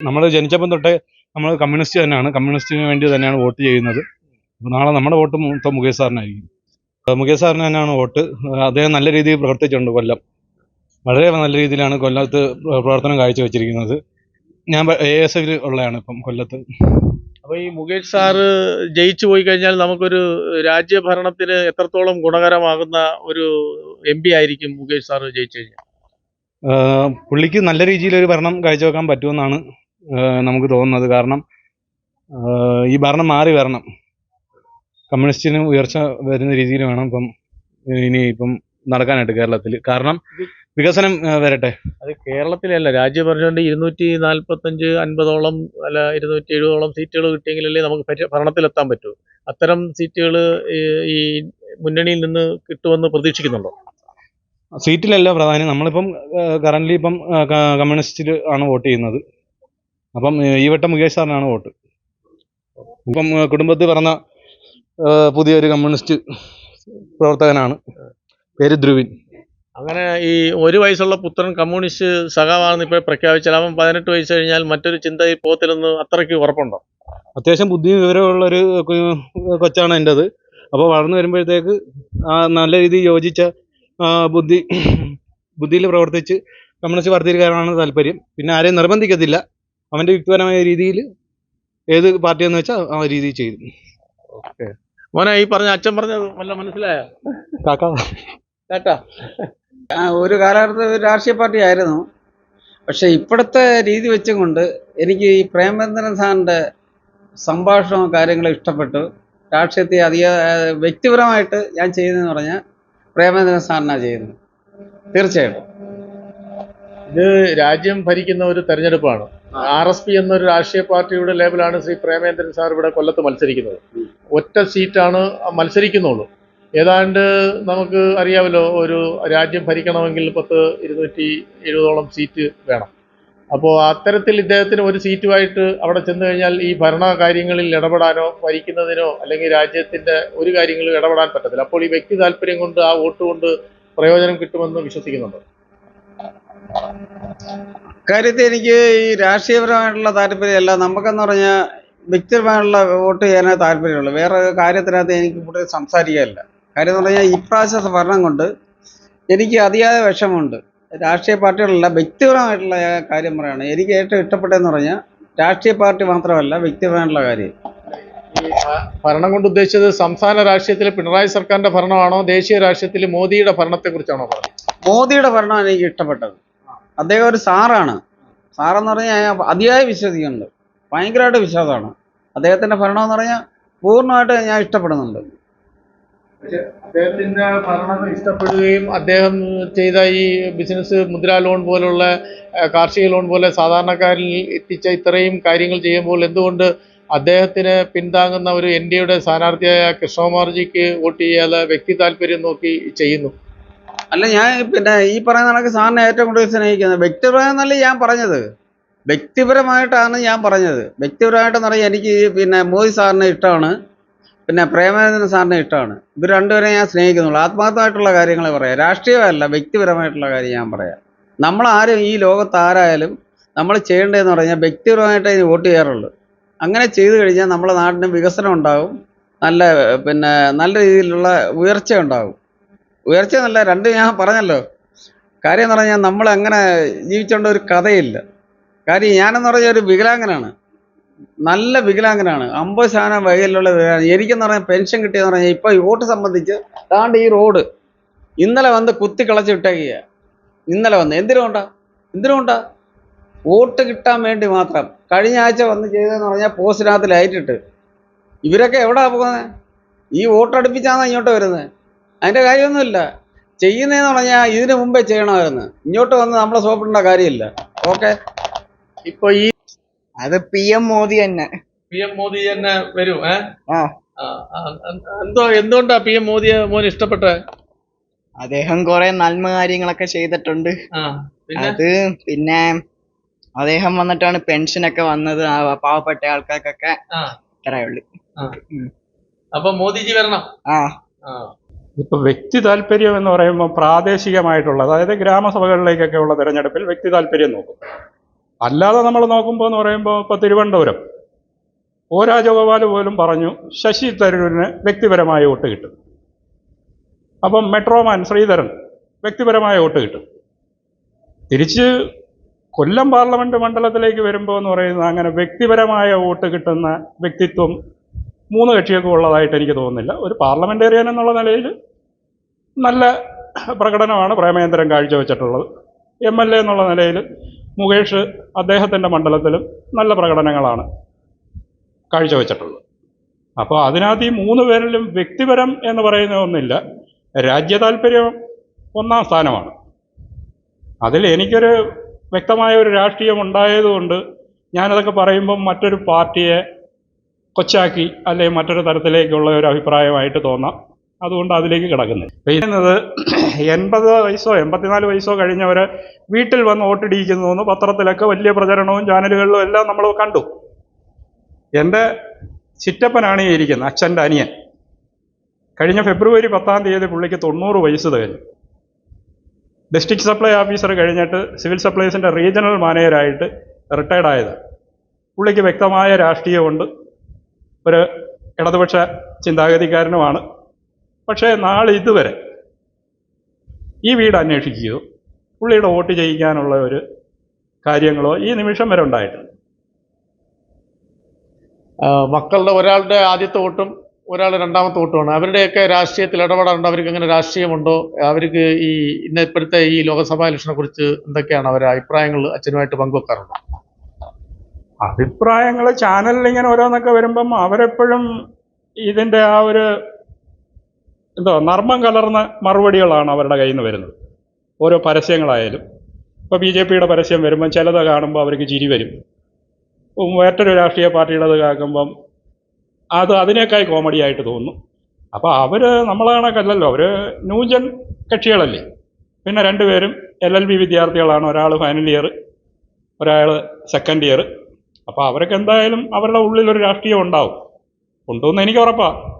നമ്മൾ ജനിച്ചപ്പം തൊട്ടേ നമ്മൾ കമ്മ്യൂണിസ്റ്റ് തന്നെയാണ്. കമ്മ്യൂണിസ്റ്റിന് വേണ്ടി തന്നെയാണ് വോട്ട് ചെയ്യുന്നത്. അപ്പോൾ നാളെ നമ്മുടെ വോട്ട് മൊത്തം മുകേഷ് സാറിനായിരിക്കും. മുകേഷ് സാറിന് തന്നെയാണ് വോട്ട്. അദ്ദേഹം നല്ല രീതിയിൽ പ്രവർത്തിച്ചിട്ടുണ്ട് കൊല്ലം. വളരെ നല്ല രീതിയിലാണ് കൊല്ലത്ത് പ്രവർത്തനം കാഴ്ചവെച്ചിരിക്കുന്നത്. ഞാൻ എ എസ് എഫിൽ ഉള്ളതാണ് ഇപ്പം കൊല്ലത്ത്. അപ്പോൾ ഈ മുകേഷ് സാറ് ജയിച്ചു പോയി കഴിഞ്ഞാൽ നമുക്കൊരു രാജ്യഭരണത്തിന് എത്രത്തോളം ഗുണകരമാകുന്ന ഒരു എം പി ആയിരിക്കും മുകേഷ് സാറ് ജയിച്ചു കഴിഞ്ഞാൽ? പുള്ളിക്ക് നല്ല രീതിയിൽ ഒരു ഭരണം കാഴ്ചവെക്കാൻ പറ്റുമെന്നാണ് നമുക്ക് തോന്നുന്നത് കാരണം ഈ ഭരണം മാറി വരണം. കമ്മ്യൂണിസ്റ്റിന് ഉയർച്ച വരുന്ന രീതിയിൽ വേണം ഇപ്പം ഇനി ഇപ്പം നടക്കാനായിട്ട് കേരളത്തിൽ. കാരണം വികസനം വരട്ടെ. അത് കേരളത്തിലല്ല രാജ്യഭരണത്തിന്റെ ഇരുന്നൂറ്റി നാൽപ്പത്തഞ്ച് അൻപതോളം അല്ല ഇരുന്നൂറ്റി എഴുപതോളം സീറ്റുകൾ കിട്ടിയെങ്കിലല്ലേ നമുക്ക് ഭര- ഭരണത്തിലെത്താൻ പറ്റൂ. അത്തരം സീറ്റുകൾ ഈ മുന്നണിയിൽ നിന്ന് കിട്ടുമെന്ന് പ്രതീക്ഷിക്കുന്നുണ്ടോ? സീറ്റിലല്ല പ്രധാനം. നമ്മളിപ്പം കറന്റ് ഇപ്പം കമ്മ്യൂണിസ്റ്റിൽ ആണ് വോട്ട് ചെയ്യുന്നത്. അപ്പം ഈ വട്ടം മുകേഷ് സാറിനാണ് വോട്ട്. ഇപ്പം കുടുംബത്തിൽ പറഞ്ഞ പുതിയൊരു കമ്മ്യൂണിസ്റ്റ് പ്രവർത്തകനാണ്. പേര് ധ്രുവിൻ. അങ്ങനെ ഈ ഒരു വയസ്സുള്ള പുത്രൻ കമ്മ്യൂണിസ്റ്റ് സഖാവാണെന്ന് ഇപ്പോൾ പ്രഖ്യാപിച്ചാൽ അവൻ പതിനെട്ട് വയസ്സ് കഴിഞ്ഞാൽ മറ്റൊരു ചിന്ത ഈ പോകത്തില്ലെന്ന് അത്രയ്ക്ക് ഉറപ്പുണ്ടോ? അത്യാവശ്യം ബുദ്ധിയും വിവരമുള്ളൊരു കൊച്ചാണ് എന്റെത് അപ്പോൾ വളർന്നു വരുമ്പോഴത്തേക്ക് ആ നല്ല രീതിയിൽ യോജിച്ച ബുദ്ധി ബുദ്ധിയിൽ പ്രവർത്തിച്ച് കമ്മ്യൂണിസ്റ്റ് കയറാനാണ് താല്പര്യം. പിന്നെ ആരെയും നിർബന്ധിക്കത്തില്ല. അവന്റെ യുക്തിപരമായ രീതിയിൽ ഏത് പാർട്ടിയെന്ന് വെച്ചാൽ ആ രീതിയിൽ ചെയ്തു. മോനെ ഈ പറഞ്ഞ അച്ഛൻ പറഞ്ഞ വല്ല മനസ്സിലായോ? കാക്ക. കേട്ടാ. ഒരു കാലഘട്ടത്തിൽ ഒരു രാഷ്ട്രീയ പാർട്ടി ആയിരുന്നു. പക്ഷെ ഇപ്പോഴത്തെ രീതി വെച്ചും കൊണ്ട് എനിക്ക് ഈ പ്രേമചന്ദ്രൻ സാറിന്റെ സംഭാഷണവും കാര്യങ്ങളും ഇഷ്ടപ്പെട്ടു. രാഷ്ട്രീയത്തെ അധിക വ്യക്തിപരമായിട്ട് ഞാൻ ചെയ്യുന്നതെന്ന് പറഞ്ഞാൽ പ്രേമചന്ദ്രൻ സാറിനാണ് ചെയ്യുന്നത്. തീർച്ചയായിട്ടും. ഇത് രാജ്യം ഭരിക്കുന്ന ഒരു തെരഞ്ഞെടുപ്പാണ്. ആർ എസ് പി എന്നൊരു രാഷ്ട്രീയ പാർട്ടിയുടെ ലേബലാണ് ശ്രീ പ്രേമേന്ദ്രൻ സാർ ഇവിടെ കൊല്ലത്ത് മത്സരിക്കുന്നത്. ഒറ്റ സീറ്റാണ് മത്സരിക്കുന്നുള്ളൂ. ഏതാണ്ട് നമുക്ക് അറിയാമല്ലോ ഒരു രാജ്യം ഭരിക്കണമെങ്കിൽ പത്ത് ഇരുന്നൂറ്റി എഴുപതോളം സീറ്റ് വേണം. അപ്പോൾ അത്തരത്തിൽ ഇദ്ദേഹത്തിന് ഒരു സീറ്റുമായിട്ട് അവിടെ ചെന്ന് കഴിഞ്ഞാൽ ഈ ഭരണ കാര്യങ്ങളിൽ ഇടപെടാനോ ഭരിക്കുന്നതിനോ അല്ലെങ്കിൽ രാജ്യത്തിന്റെ ഒരു കാര്യങ്ങളിലും ഇടപെടാൻ പറ്റത്തില്ല. അപ്പോൾ ഈ വ്യക്തി താല്പര്യം കൊണ്ട് ആ വോട്ട് കൊണ്ട് പ്രയോജനം കിട്ടുമെന്ന് വിശ്വസിക്കുന്നുണ്ട്. കാര്യത്തിൽ എനിക്ക് ഈ രാഷ്ട്രീയപരമായിട്ടുള്ള താല്പര്യമല്ല നമുക്കെന്ന് പറഞ്ഞാൽ വ്യക്തിപരമായിട്ടുള്ള വോട്ട് ചെയ്യാനേ താല്പര്യമുള്ളൂ. വേറെ കാര്യത്തിനകത്ത് എനിക്ക് കൂടുതൽ സംസാരിക്കാനില്ല. കാര്യം എന്ന് പറഞ്ഞാൽ ഇപ്രാവശ്യത്തെ ഭരണം കൊണ്ട് എനിക്ക് അതിയായ വിഷമമുണ്ട്. രാഷ്ട്രീയ പാർട്ടികളല്ല വ്യക്തിപരമായിട്ടുള്ള കാര്യം പറയുകയാണ് എനിക്ക് ഏറ്റവും ഇഷ്ടപ്പെട്ടതെന്ന് പറഞ്ഞാൽ രാഷ്ട്രീയ പാർട്ടി മാത്രമല്ല വ്യക്തിപരമായിട്ടുള്ള കാര്യം. ഭരണം കൊണ്ട് ഉദ്ദേശിച്ചത് സംസ്ഥാന രാഷ്ട്രീയത്തിലെ പിണറായി സർക്കാരിന്റെ ഭരണമാണോ ദേശീയ രാഷ്ട്രീയത്തിൽ മോദിയുടെ ഭരണത്തെക്കുറിച്ചാണോ പറഞ്ഞത്? മോദിയുടെ ഭരണമാണ് എനിക്ക് ഇഷ്ടപ്പെട്ടത്. അദ്ദേഹം ഒരു സാറാണ്. സാറെന്ന് പറഞ്ഞാൽ അതിയായ വിശ്വസിക്കുന്നുണ്ട്. ഭയങ്കരമായിട്ട് വിശ്വാസമാണ്. അദ്ദേഹത്തിന്റെ ഭരണം എന്ന് പറഞ്ഞാൽ പൂർണമായിട്ട് ഞാൻ ഇഷ്ടപ്പെടുന്നുണ്ട്. അദ്ദേഹത്തിന്റെ ഭരണം ഇഷ്ടപ്പെടുകയും അദ്ദേഹം ചെയ്ത ഈ ബിസിനസ് മുദ്ര ലോൺ പോലുള്ള കാർഷിക ലോൺ പോലെ സാധാരണക്കാരിൽ എത്തിച്ച ഇത്രയും കാര്യങ്ങൾ ചെയ്യുമ്പോൾ എന്തുകൊണ്ട് അദ്ദേഹത്തിന് പിന്താങ്ങുന്ന ഒരു എൻ ഡി എയുടെ സ്ഥാനാർത്ഥിയായ കൃഷ്ണകുമാർജിക്ക് വോട്ട് ചെയ്യാതെ വ്യക്തി താല്പര്യം നോക്കി ചെയ്യുന്നു? അല്ല ഞാൻ പിന്നെ ഈ പറയുന്ന കണക്ക് സാറിനെ ഏറ്റവും കൂടുതൽ സ്നേഹിക്കുന്നത്. വ്യക്തിപരമെന്നല്ല ഞാൻ പറഞ്ഞത്. വ്യക്തിപരമായിട്ടാണ് ഞാൻ പറഞ്ഞത്. വ്യക്തിപരമായിട്ടെന്ന് പറഞ്ഞാൽ എനിക്ക് പിന്നെ മോദി സാറിനെ ഇഷ്ടമാണ്. പിന്നെ പ്രേമചന്ദ്രൻ സാറിനെ ഇഷ്ടമാണ്. ഇവർ രണ്ടുപേരെ ഞാൻ സ്നേഹിക്കുന്നുള്ളൂ. ആത്മാർത്ഥമായിട്ടുള്ള കാര്യങ്ങളെ പറയാം. രാഷ്ട്രീയമല്ല വ്യക്തിപരമായിട്ടുള്ള കാര്യം ഞാൻ പറയാം. നമ്മളാരും ഈ ലോകത്ത് ആരായാലും നമ്മൾ ചെയ്യേണ്ടതെന്ന് പറഞ്ഞാൽ വ്യക്തിപരമായിട്ട് വോട്ട് ചെയ്യാറുള്ളൂ. അങ്ങനെ ചെയ്തു കഴിഞ്ഞാൽ നമ്മുടെ നാടിന് വികസനം ഉണ്ടാകും. നല്ല പിന്നെ നല്ല രീതിയിലുള്ള ഉയർച്ച ഉണ്ടാകും. ഉയർച്ച എന്നല്ല രണ്ട് ഞാൻ പറഞ്ഞല്ലോ. കാര്യം എന്ന് പറഞ്ഞാൽ നമ്മൾ അങ്ങനെ ജീവിച്ചോണ്ട ഒരു കഥയില്ല. കാര്യം ഞാനെന്ന് പറഞ്ഞാൽ ഒരു വികലാംഗനാണ്. നല്ല വികലാംഗനാണ്. അമ്പത് ശതമാനം വയലിലുള്ള വികലാംഗം എനിക്കെന്ന് പറഞ്ഞാൽ പെൻഷൻ കിട്ടിയെന്ന് പറഞ്ഞാൽ ഇപ്പോൾ വോട്ട് സംബന്ധിച്ച് താണ്ട് ഈ റോഡ് ഇന്നലെ വന്ന് കുത്തി കളച്ച് വിട്ടേക്കുക ഇന്നലെ വന്ന്. എന്തിനുകൊണ്ടാ എന്തിനുകൊണ്ടാ വോട്ട് കിട്ടാൻ വേണ്ടി മാത്രം. കഴിഞ്ഞ ആഴ്ച വന്ന് ചെയ്തതെന്ന് പറഞ്ഞാൽ പോസ്റ്റിനകത്ത് ലൈറ്റിട്ട്. ഇവരൊക്കെ എവിടാ പോകുന്നത്? ഈ വോട്ട് അടുപ്പിച്ചാണ് ഇങ്ങോട്ട് വരുന്നത്? അതിന്റെ കാര്യമൊന്നുമില്ല. ചെയ്യുന്നതെന്ന് പറഞ്ഞാൽ ഇതിനു മുമ്പേ ചെയ്യണമായിരുന്നു. ഇങ്ങോട്ട് വന്ന് നമ്മളെ സോപ്പിടേണ്ട കാര്യമില്ല. ഓക്കെ? ഇപ്പൊ ഈ അത് പി എം മോദി തന്നെ. പി എം മോദി തന്നെ വരും ഏ? ആ. എന്തോ എന്തുകൊണ്ടാ പി എം മോദിയെ മോൻ ഇഷ്ടപ്പെട്ട? അദ്ദേഹം കുറെ നന്മ കാര്യങ്ങളൊക്കെ ചെയ്തിട്ടുണ്ട്. ആ പിന്നെ? അത് പിന്നെ അദ്ദേഹം വന്നിട്ടാണ് പെൻഷനൊക്കെ വന്നത് ആ പാവപ്പെട്ട ആൾക്കാർക്കൊക്കെ ഉള്ളൂ. അപ്പൊ മോദിജി വരണം. ആ. ആ ഇപ്പൊ വ്യക്തി താല്പര്യം എന്ന് പറയുമ്പോൾ പ്രാദേശികമായിട്ടുള്ള അതായത് ഗ്രാമസഭകളിലേക്കൊക്കെ ഉള്ള തിരഞ്ഞെടുപ്പിൽ വ്യക്തി താല്പര്യം നോക്കും. അല്ലാതെ നമ്മൾ നോക്കുമ്പോൾ എന്ന് പറയുമ്പോൾ ഇപ്പോൾ തിരുവനന്തപുരം. ഒ രാജഗോപാൽ പോലും പറഞ്ഞു ശശി തരൂരിന് വ്യക്തിപരമായ വോട്ട് കിട്ടും. അപ്പം മെട്രോമാൻ ശ്രീധരൻ വ്യക്തിപരമായ വോട്ട് കിട്ടും. തിരിച്ച് കൊല്ലം പാർലമെന്റ് മണ്ഡലത്തിലേക്ക് വരുമ്പോൾ എന്ന് പറയുന്നത് അങ്ങനെ വ്യക്തിപരമായ വോട്ട് കിട്ടുന്ന വ്യക്തിത്വം മൂന്ന് കക്ഷികൾക്കും ഉള്ളതായിട്ട് എനിക്ക് തോന്നുന്നില്ല. ഒരു പാർലമെന്റേറിയൻ എന്നുള്ള നിലയിൽ നല്ല പ്രകടനമാണ് പ്രേമേന്ദ്രൻ കാഴ്ചവെച്ചിട്ടുള്ളത്. എം എൽ എ എന്നുള്ള നിലയിൽ മുകേഷ് അദ്ദേഹത്തിന്റെ മണ്ഡലത്തിലും നല്ല പ്രകടനങ്ങളാണ് കാഴ്ചവെച്ചിട്ടുള്ളത്. അപ്പോൾ അതിനകത്ത് ഈ മൂന്ന് പേരിലും വ്യക്തിപരം എന്ന് പറയുന്ന ഒന്നില്ല രാജ്യ താല്പര്യം ഒന്നാം സ്ഥാനമാണ്. അതിൽ എനിക്കൊരു വ്യക്തമായ ഒരു രാഷ്ട്രീയം ഉണ്ടായതുകൊണ്ട് ഞാനതൊക്കെ പറയുമ്പം മറ്റൊരു പാർട്ടിയെ കൊച്ചാക്കി അല്ലെങ്കിൽ മറ്റൊരു തരത്തിലേക്കുള്ള ഒരു അഭിപ്രായമായിട്ട് തോന്നാം. അതുകൊണ്ട് അതിലേക്ക് കിടക്കുന്നത്. ചെയ്യുന്നത് എൺപത് വയസ്സോ എൺപത്തിനാല് വയസ്സോ കഴിഞ്ഞവർ വീട്ടിൽ വന്ന് വോട്ടിടിയിക്കുന്നു എന്ന് പത്രത്തിലൊക്കെ വലിയ പ്രചരണവും ചാനലുകളിലും എല്ലാം നമ്മൾ കണ്ടു. എന്റെ ചിറ്റപ്പനാണ് ഈ ഇരിക്കുന്നത് അച്ഛന്റെ അനിയൻ. കഴിഞ്ഞ ഫെബ്രുവരി പത്താം തീയതി പുള്ളിക്ക് തൊണ്ണൂറ് വയസ്സ് തികഞ്ഞു ഡിസ്ട്രിക്ട് സപ്ലൈ ഓഫീസർ കഴിഞ്ഞിട്ട് സിവിൽ സപ്ലൈസിന്റെ റീജിയണൽ മാനേജറായിട്ട് റിട്ടയർഡ് ആയത്. പുള്ളിക്ക് വ്യക്തമായ രാഷ്ട്രീയമുണ്ട്. ഒരു ഇടതുപക്ഷ ചിന്താഗതിക്കാരനുമാണ്. പക്ഷേ നാളെ ഇതുവരെ ഈ വീട് അന്വേഷിക്കുകയോ പുള്ളിയുടെ വോട്ട് ചെയ്യിക്കാനുള്ള ഒരു കാര്യങ്ങളോ ഈ നിമിഷം വരെ ഉണ്ടായിട്ടില്ല. മക്കളുടെ ഒരാളുടെ ആദ്യത്തെ വോട്ടും ഒരാൾ രണ്ടാമത്തെ വോട്ടുമാണ്. അവരുടെയൊക്കെ രാഷ്ട്രീയത്തിൽ ഇടപെടാറുണ്ട്. അവർക്ക് അങ്ങനെ രാഷ്ട്രീയമുണ്ടോ? അവർക്ക് ഈ ഇന്ന ഇപ്പോഴത്തെ ഈ ലോകസഭാ ഇലക്ഷനെ കുറിച്ച് എന്തൊക്കെയാണ് അവരുടെ അഭിപ്രായങ്ങൾ അച്ഛനുമായിട്ട് പങ്കുവെക്കാറുണ്ടോ? അഭിപ്രായങ്ങൾ ചാനലിൽ ഇങ്ങനെ ഓരോന്നൊക്കെ വരുമ്പം അവരെപ്പോഴും ഇതിന്റെ ആ ഒരു എന്തോ നർമ്മം കലർന്ന മറുപടികളാണ് അവരുടെ കയ്യിൽ നിന്ന് വരുന്നത്. ഓരോ പരസ്യങ്ങളായാലും. ഇപ്പോൾ ബി ജെ പിയുടെ പരസ്യം വരുമ്പം ചിലത് കാണുമ്പോൾ അവർക്ക് ചിരി വരും. വേറൊരു രാഷ്ട്രീയ പാർട്ടിയുടേത് കേൾക്കുമ്പം അത് അതിനേക്കായി കോമഡി ആയിട്ട് തോന്നും. അപ്പോൾ അവർ നമ്മളെ കണക്കല്ലല്ലോ അവർ ന്യൂജൻ കക്ഷികളല്ലേ. പിന്നെ രണ്ടുപേരും എൽ എൽ ബി വിദ്യാർത്ഥികളാണ് ഒരാൾ ഫൈനൽ ഇയർ ഒരാൾ സെക്കൻഡ് ഇയർ അപ്പോൾ അവർക്ക് എന്തായാലും അവരുടെ ഉള്ളിലൊരു രാഷ്ട്രീയം ഉണ്ടാവും. ഉണ്ടെന്ന് എനിക്ക് ഉറപ്പാണ്